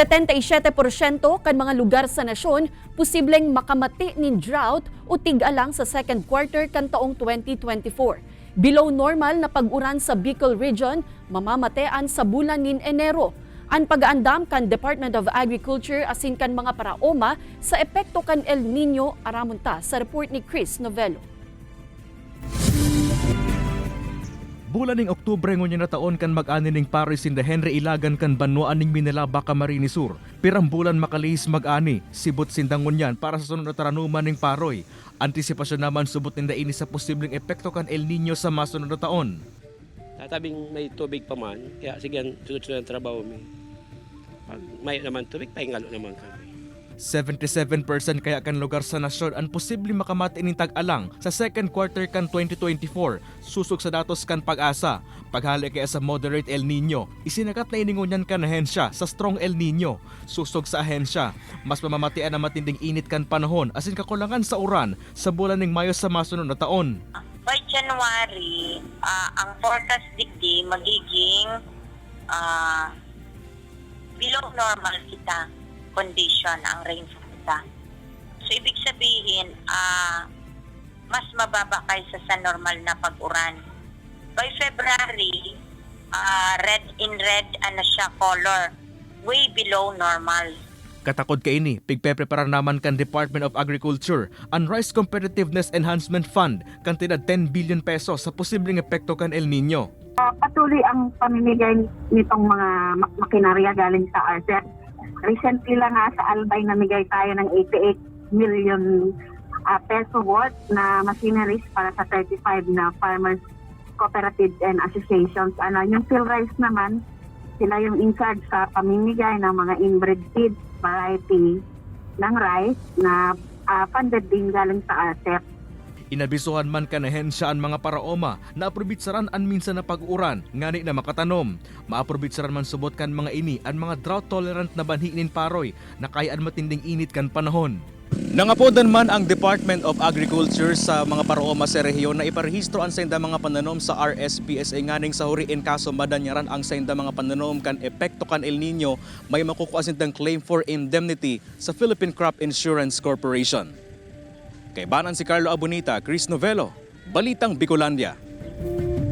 77% kan mga lugar sa nasyon posibleng makamati nin drought o tig-alang sa second quarter kan taong 2024. Below normal na pag-uran sa Bicol Region, mamamatean sa bulan nin Enero. Ang pag-aandam kan Department of Agriculture asin kan mga paraoma sa epekto kan El Nino aramunta sa report ni Chris Novello. Bulan ning Oktubre ngunyan na taon kan mag-ani ning Paris in the Henry Ilagan kan Banwa ning Minalaba Camarines Sur. Pirang bulan makalis mag-ani, sibot sindang ngunyan para sa sunod na taranuman ning Paroy. Antisipasyon naman subot ninda ini sa posibleng epekto kan El Nino sa masunod na taon. Tatabing may tubig pa man, kaya sige, sunod-sunod ang trabaho mi. Pag may naman tubig, pahingalo naman kami. 77% kaya kan lugar sa nasyon ang posibleng makamati ning tag-alang sa second quarter kan 2024 susog sa datos kan pag-asa. Paghali kaya sa moderate El Nino. Isinakat na iningunyan kan ahensya sa strong El Nino. Susog sa ahensya. Mas mamamatian ang matinding init kan panahon asin kakulangan sa uran sa bulan ning Mayo sa masunod na taon. By January, ah, ang forecast digdi magiging ah, below normal kita condition ang rainfall kita. So, ibig sabihin, ah, mas mababa kaysa sa normal na pag-uran. By February, ah, red in red, ano siya, color, way below normal. Katakod ka ini, pigpeprepara naman kan Department of Agriculture ang Rice Competitiveness Enhancement Fund kantidad 10 billion pesos sa posibleng epekto kan El Nino. Ah, patuloy ang pamimigay nitong mga mak- makinarya galing sa RCEP. Recently lang nga sa Albay namigay tayo ng 88 million ah, peso worth na machineries para sa 35 na farmers cooperatives and associations. Ano, yung PhilRice naman, sila yung in charge sa pamimigay ng mga inbred seed variety ng rice na ah, funded din galing sa RCEP. Inabisuhan man kanahensya ang mga paraoma na aprobitsaran an minsan na pag-uran ngani na makatanom. Maaprobitsaran man subot kan mga ini ang mga drought tolerant na banhi nin paroy na kayaan matinding init kan panahon. Nangapodan man ang Department of Agriculture sa mga paraoma sa rehiyon na iparehistro ang senda mga pananom sa RSPSA nganing sa huri in kaso madanyaran ang senda mga pananom kan epekto kan El Nino may makukuha sindang claim for indemnity sa Philippine Crop Insurance Corporation. Kay banan si Carlo Abonita, Chris Novello, Balitang Bicolandia.